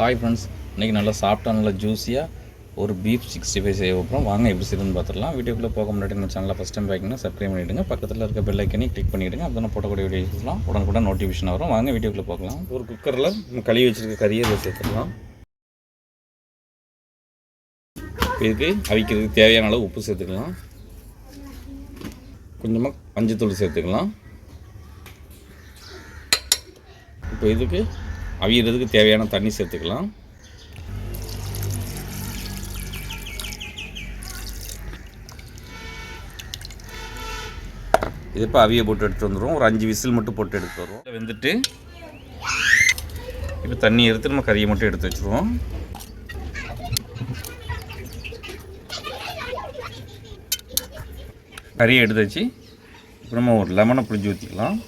Hi friends இன்றைக்கி நல்லா சாப்பிட்டா நல்லா ஜூஸியாக ஒரு பீஃப் சிக்ஸ்டி ஃபைவ் செய்ய அப்புறம் வாங்க எப்படி செய்யுதுன்னு பார்த்துடலாம். வீடியோக்குள்ளே போக முன்னாடி நம்ம சேனலில் ஃபஸ்ட் டைம் பார்க்கிங்கன்னா சப்ஸ்கிரைப் பண்ணிவிடுங்க பக்கத்தில் இருக்க பெல் ஐக்கனையும் கிளிக் பண்ணிவிடுங்க அப்போ போட்டக்கூடிய வீடியோஸ்லாம் உடனுக்குடன் நோட்டிஃபிகேஷன் வரும். வாங்க வீடியோக்குள்ளே பார்க்கலாம் ஒரு குக்கரில் கழுவி வச்சுருக்க கறியை இதில் சேர்த்துக்கலாம் இதுக்கு அவிக்கிறதுக்கு தேவையான அளவு உப்பு சேர்த்துக்கலாம். கொஞ்சமாக மஞ்சத்தூள் சேர்த்துக்கலாம். இப்போ இதுக்கு அவியறதுக்கு தேவையான தண்ணி சேர்த்துக்கலாம். இது இப்போ அவிய போட்டு எடுத்து வந்துடும் ஒரு அஞ்சு விசில் மட்டும் போட்டு எடுத்து வருவோம். வெந்துட்டு இப்போ தண்ணி எடுத்து நம்ம கறியை மட்டும் எடுத்து வச்சுருவோம். கறியை எடுத்து வச்சு இப்போ நம்ம ஒரு லெமனை புளிஞ்சு ஊற்றிக்கலாம்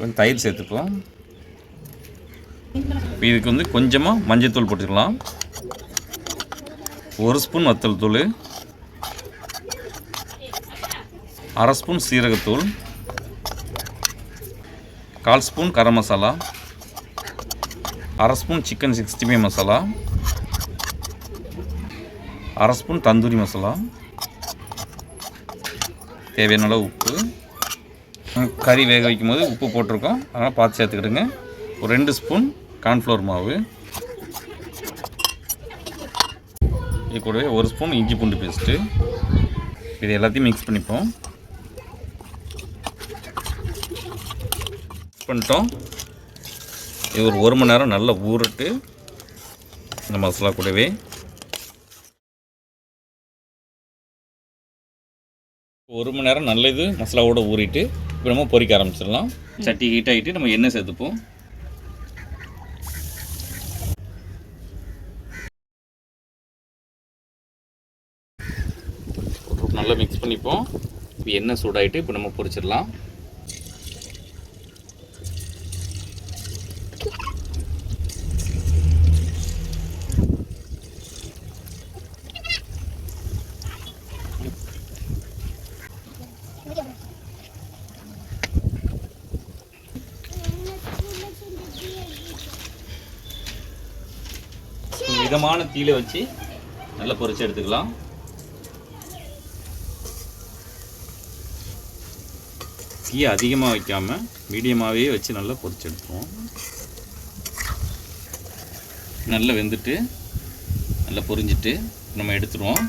கொஞ்சம் தயிர் சேர்த்துப்போம். இப்போ இதுக்கு வந்து கொஞ்சமாக மஞ்சத்தூள் போட்டுக்கலாம். ஒரு ஸ்பூன் வத்தல் தூள். அரை ஸ்பூன் சீரகத்தூள். கால் ஸ்பூன் கரம் மசாலா. அரை spoon chicken sixty five masala. அரை ஸ்பூன் தந்தூரி மசாலா. தேவையான அளவு உப்பு. கறி வேக வைக்கும் போது உப்பு போட்டிருக்கோம். அதனால் பார்த்து சேர்த்துக்கிடுங்க. ஒரு ரெண்டு ஸ்பூன் கார்ன்ஃப்ளவர் மாவு. இது கூடவே ஒரு ஸ்பூன் இஞ்சி பூண்டு பேஸ்ட்டு இது எல்லாத்தையும் மிக்ஸ் பண்ணிப்போம். மிக்ஸ் பண்ணிட்டோம். இது ஒரு ஒரு மணி நேரம் நல்லா ஊறட்டு இந்த மசாலா கூடவே ஒரு மணி நேரம் நல்ல இது மசாலாவோட ஊறிட்டு இப்போ நம்ம பொரிக்க ஆரம்பிச்சிடலாம். சட்டி ஹீட் ஆகிட்டு நம்ம எண்ணெய் சேர்த்துப்போம். நல்லா மிக்ஸ் பண்ணிப்போம். இப்போ எண்ணெய் சூடாகிட்டு இப்போ நம்ம பொரிச்சிடலாம். மிதமான தீயில வச்சு நல்லா பொரிச்சு எடுத்துக்கலாம். தீயை அதிகமாக வைக்காமல் மீடியமாகவே வச்சு நல்லா பொரிச்சு எடுத்துருவோம். நல்லா வெந்துட்டு நல்லா பொரிஞ்சிட்டு நம்ம எடுத்துருவோம்.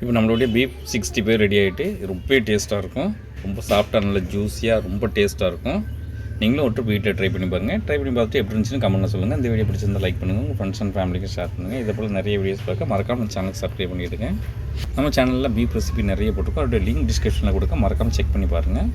இப்போ நம்மளுடைய பீஃப் சிக்ஸ்டி ஃபைவ் ரெடி ஆகிட்டு ரொம்ப டேஸ்ட்டாக இருக்கும். ரொம்ப சாஃப்டாக நல்ல ஜூஸியாக ரொம்ப டேஸ்ட்டாக இருக்கும். நீங்களும் ஒட்டு வீட்டில் ட்ரை பண்ணி பாருங்கள் ட்ரை பண்ணி பார்த்துட்டு எப்படி இருந்துச்சுன்னு கமெண்ட்டில் சொல்லுங்கள் இந்த வீடியோ பிடிச்சிருந்தா லைக் பண்ணுங்கள் உங்கள் ஃப்ரெண்ட்ஸ் அண்ட் ஃபேமிலிக்கு ஷேர் பண்ணுங்கள் இதே போல் நிறைய வீடியோஸ் பார்க்க மறக்காமல் நம்ம சேனலுக்கு சப்ஸ்கிரைப் பண்ணிவிடுங்க நம்ம சேனலில் பீஃப் ரெசிபி நிறைய போட்டிருக்கோம். அதோடய லிங்க் டிஸ்கிரிப்ஷனில் கொடுக்க மறக்காமல் செக் பண்ணி பாருங்கள்